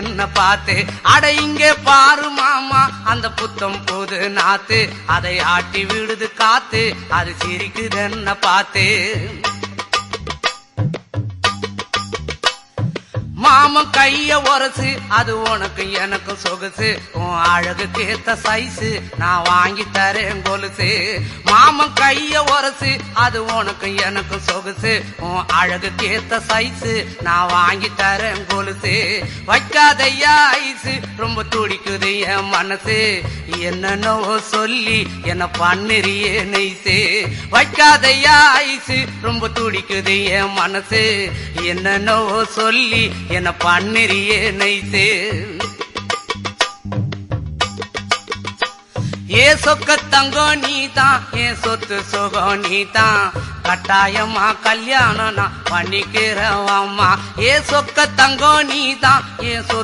என்ன பார்த்து அட இங்கே பாரு மாமா அந்த புத்தம் போது நாத்து. அதை ஆட்டி விடுது காத்து அது சிரிக்குது என்ன பார்த்து. மாமன் கைய உரசு அது உனக்கு எனக்கு சொகுசு. உன் அழகு ஏத்த சைஸு நான் வாங்கி தரேன் கொலுசு. மாமன் கைய சொகுசு. அது உனக்கு எனக்கு சொகுசு. உன் அழகு கேத்த சைஸு நான் வாங்கி தரேன் கொலுசு. வைக்காதையா ஐசு ரொம்ப துடிக்குது என் மனசு. என்னென்னவோ சொல்லி என்ன பண்ணுறியே நெய்சு வைக்காதையா ஐசு ரொம்ப துடிக்குது என் மனசு. என்னென்னவோ சொல்லி என்ன பண்ணுறியே நைசு ஏ சொக்க தங்கம் நீ தான் ஏன் சொத்து சுகம் நீ தான் கட்டாயமா கல்யாணம் நான் பண்ணிக்கிறவம்மா. ஏ சொக்க தங்கம் நீ தான் ஏன் சொத்து